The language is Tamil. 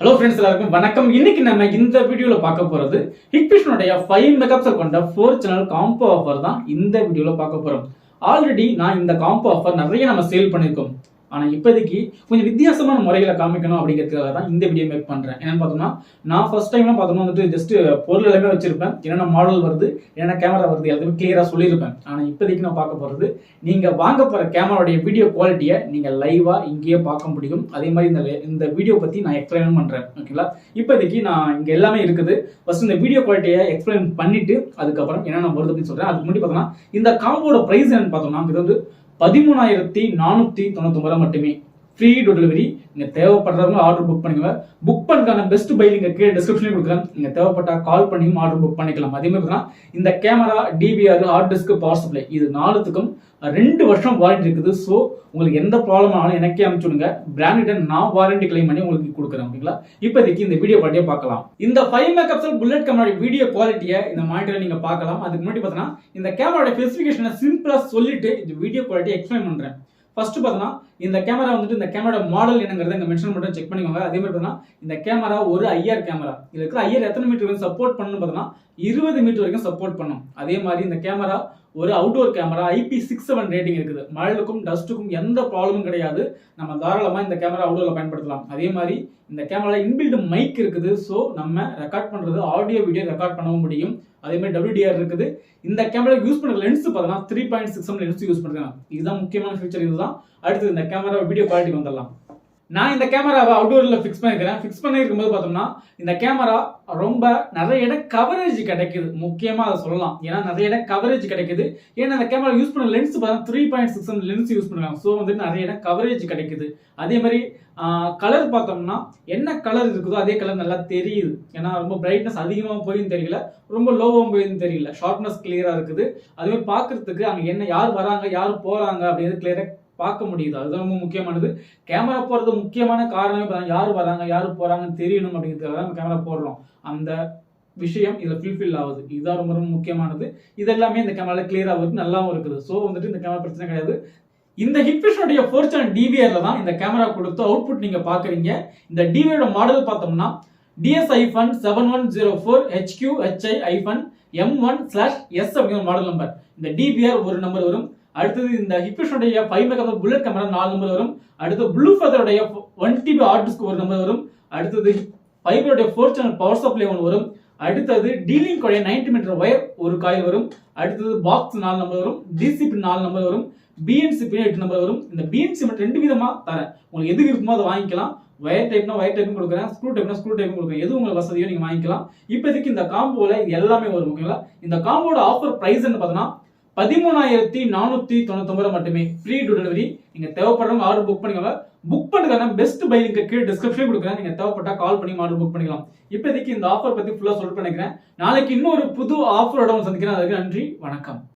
ஹலோ ஃப்ரெண்ட்ஸ் எல்லாருக்கும் வணக்கம். இன்னைக்கு நம்ம இந்த வீடியோல பார்க்க போறது ஹிக்பிஷனுடைய ஃபைவ் மெகாப்சல் கொண்ட ஃபோர் சேனல் காம்போ ஆஃபர் தான் இந்த வீடியோல பார்க்க போறோம். ஆல்ரெடி நான் இந்த காம்போ ஆஃபர் நிறைய நம்ம சேல் பண்ணியிருக்கோம் ஆனால் இப்போதைக்கு கொஞ்சம் வித்தியாசமான முறைகளை காமிக்கணும் அப்படிங்கிறதுக்காக தான் இந்த வீடியோ மேக் பண்ணுறேன் என்னன்னு பார்த்தோம்னா நான் ஃபர்ஸ்ட் டைம்லாம் பார்த்தோம்னா வந்துட்டு ஜஸ்ட் பொருள் எல்லாமே வச்சிருப்பேன். என்னென்ன மாடல் வருது என்னென்ன கேமரா வருது எல்லாமே கிளியராக சொல்லியிருப்பேன். ஆனால் இப்போதைக்கு நான் பார்க்க போகிறது நீங்கள் வாங்க போகிற கேமராவுடைய வீடியோ குவாலிட்டியை நீங்கள் லைவாக இங்கேயே பார்க்க முடியும். அதே மாதிரி இந்த இந்த வீடியோ பற்றி நான் எக்ஸ்பிளைன் பண்ணுறேன் ஓகேங்களா இப்போதைக்கு நான் இங்கே எல்லாமே இருக்குது. ஃபர்ஸ்ட் இந்த வீடியோ குவாலிட்டியை எக்ஸ்பிளைன் பண்ணிவிட்டு அதுக்கப்புறம் என்னென்ன வருது அப்படின்னு சொல்கிறேன் அதுக்கு முன்னாடி பார்த்தோம்னா இந்த காம்போட ப்ரைஸ் என்னன்னு பார்த்தோம்னா இது வந்து பதிமூணாயிரத்தி நானூத்தி தொண்ணூத்தொன்பது மட்டுமே. ஃப்ரீ டோர் டெலிவரி நீங்கள் தேவைப்படுறவங்க ஆர்டர் புக் பண்ணிக்கோங்க. புக் பண்ணுறாங்க பெஸ்ட் பை நீங்கள் கீழே டிஸ்கிரிப்ஷனே கொடுக்குறேன். நீங்கள் தேவைப்பட்டா கால் பண்ணியும் ஆர்டர் புக் பண்ணிக்கலாம். அதே மாதிரி பார்த்தீங்கன்னா இந்த camera DVR hard disk power supply இது நாலுத்துக்கும் ரெண்டு வருஷம் வாரண்டி இருக்குது. ஸோ உங்களுக்கு எந்த ப்ராப்ளம் ஆனாலும் எனக்கே அனுப்பிச்சு விடுங்க. பிராண்டிட்ட நான் வாரண்டி கிளைம் பண்ணி உங்களுக்கு கொடுக்குறேன். ஓகேங்களா? இப்போதைக்கு இந்த வீடியோ குவாலிட்டியை பார்க்கலாம். இந்த five megapixel bullet camera video குவாலிட்டியை இந்த மானிட்டரில் நீங்க பார்க்கலாம். அதுக்கு முன்னாடி பார்த்தீங்கன்னா இந்த கேமராவோட ஸ்பெசிஃபிகேஷனை சிம்பிளாக சொல்லிட்டு இந்த வீடியோ குவாலிட்டியை எக்ஸ்பிளைன் பண்ணுறேன் ஃபர்ஸ்ட் பார்த்தோன்னா இந்த கேமரா வந்துட்டு இந்த கேமரா மாடல் என்னங்கிறத இங்கே மென்ஷன் மட்டும் செக் பண்ணிக்கோங்க. அதே மாதிரி பார்த்தீங்கன்னா இந்த கேமரா ஒரு ஐஆர் கேமரா இதுக்கு இருக்கிற ஐஆர் எத்தனை மீட்டர் வரைக்கும் சப்போர்ட் பண்ணணும் பார்த்தோம்னா இருபது மீட்டர் வரைக்கும் சப்போர்ட் பண்ணும். அதே மாதிரி இந்த கேமரா ஒரு outdoor camera IP six seven rating இருக்குது. மழைக்கும் டஸ்ட்டுக்கும் எந்த ப்ராப்ளமும் கிடையாது. நம்ம தாராளமாக இந்த கேமரா அவுட்டோரில் பயன்படுத்தலாம். அதே மாதிரி இந்த கேமராவில் இன்பில்டு மைக் இருக்குது. ஸோ நம்ம ரெக்கார்ட் பண்ணுறது ஆடியோ வீடியோ ரெக்கார்ட் பண்ணவும் முடியும். அதே மாதிரி டபிள்யூடிஆர் இருக்குது. இந்த கேமரா யூஸ் பண்ணுற லென்ஸ் பார்த்தீங்கன்னா three point six lens use பண்ணுறாங்க இதுதான் முக்கியமான ஃபீச்சர் இதுதான். அடுத்து இந்த கேமரா வீடியோ குவாலிட்டி வந்துடலாம். நான் இந்த கேமராவை அவுட்டோரில் ஃபிக்ஸ் பண்ணிக்கிறேன் ஃபிக்ஸ் பண்ணியிருக்கும் போது பார்த்தோம்னா இந்த கேமரா ரொம்ப நிறைய இடம் கவரேஜ் கிடைக்குது. முக்கியமாக அதை சொல்லலாம். ஏன்னா நிறைய இடம் கவரேஜ் கிடைக்குது. ஏன்னா அந்த கேமரா யூஸ் பண்ண லென்ஸ் பார்த்தா three point six lens use பண்ணுறாங்க ஸோ வந்துட்டு நிறைய இடம் கவரேஜ் கிடைக்குது. அதே மாதிரி கலர் பார்த்தோம்னா என்ன கலர் இருக்குதோ அதே கலர் நல்லா தெரியுது. ஏன்னா ரொம்ப பிரைட்னஸ் அதிகமாக போயின்னு தெரியல. ரொம்ப லோவாகவும் போயின்னு தெரியல. ஷார்ப்னஸ் கிளியராக இருக்குது. அதுமாதிரி பார்க்குறதுக்கு பார்க்கறதுக்கு அங்கே என்ன யார் வராங்க யார் போகிறாங்க அப்படிங்கிறது கிளியராக பார்க்க முடியுது. அதுதான் ரொம்ப முக்கியமானது. கேமரா போடுறது முக்கியமான காரணமே. பார்த்தா யார் வராங்க யார் போகிறாங்கன்னு தெரியணும் அப்படிங்கிறதுக்காக நம்ம கேமரா போடுறோம். அந்த விஷயம் இதில் ஃபில்ஃபில் ஆகுது. இதுதான் ரொம்ப ரொம்ப முக்கியமானது. இதெல்லாமே இந்த கேமராவில் கிளியரா வருது நல்லாவும் இருக்குது. ஸோ வந்துட்டு இந்த கேமரா பிரச்சனை கிடையாது. இந்த ஹிட்ஃபிஷனுடைய ஃபோர் சேனல் டிவிஆரில் தான் இந்த கேமரா கொடுத்து அவுட்புட் நீங்கள் பார்க்குறீங்க இந்த டிவியோட மாடல் பார்த்தோம்னா DS hyphen seven one zero four HQ HI hyphen M one slash S அப்படிங்கிற மாடல் நம்பர் இந்த டிபிஆர் ஒரு நம்பர் வரும். அடுத்தது இந்த ஹிப்ஷனுடைய ஃபைவ் மெகா புல்லட் கேமரா நாலு நம்பர் வரும். அடுத்து ப்ளூ ஃபெதருடைய ஒன் டிபி ஆர்டிஸ்க்கு ஒரு நம்பர் வரும். அடுத்தது ஃபைபருடைய ஃபோர் சேனல் பவர் சப்ளை ஒன்று வரும். அடுத்தது டீலிங் உடைய நைன்டி மீட்டர் ஒயர் ஒரு காயில் வரும். அடுத்தது பாக்ஸ் நாலு நம்பர் வரும். டிசிபி நாலு நம்பர் வரும். பிஎன்சி பின் எட்டு நம்பர் வரும். இந்த பிஎன்சி மட்டும் ரெண்டு விதமாக தரேன். உங்களுக்கு எது இருக்குமோ அதை வாங்கிக்கலாம். ஒயர் டைப்னா ஒயர் டைப்பும் கொடுக்குறேன். ஸ்க்ரூ டைப்னா ஸ்க்ரூ டைப்பும் கொடுக்குறேன். எது உங்களுக்கு வசதியோ நீங்கள் வாங்கிக்கலாம். இப்போதைக்கு இந்த காம்போவில் இது எல்லாமே வரும் ஓகேங்களா இந்த காம்போட ஆஃபர் ப்ரைஸ்ன்னு பார்த்தோன்னா பதிமூணாயிரத்தி நானூத்தி தொண்ணூத்தொன்பது மட்டுமே ஃப்ரீ டூ டெலிவரி நீங்க தேவைப்படுறவங்க ஆர்டர் புக் பண்ணிக்கோங்க. புக் பண்ணுறதுக்கான பெஸ்ட் பை லிங்க் கீழே டிஸ்கிரிப்ஷன் கொடுக்குறேன். நீங்க தேவைப்பட்டா கால் பண்ணி ஆர்டர் புக் பண்ணிக்கலாம். இப்போதைக்கு இந்த ஆஃபர் பத்தி ஃபுல்லா சொல்லிட்டு நினைக்கிறேன் நாளைக்கு இன்னொரு புது ஆஃபரோட சந்திக்கிறேன். அதுக்கு நன்றி. வணக்கம்.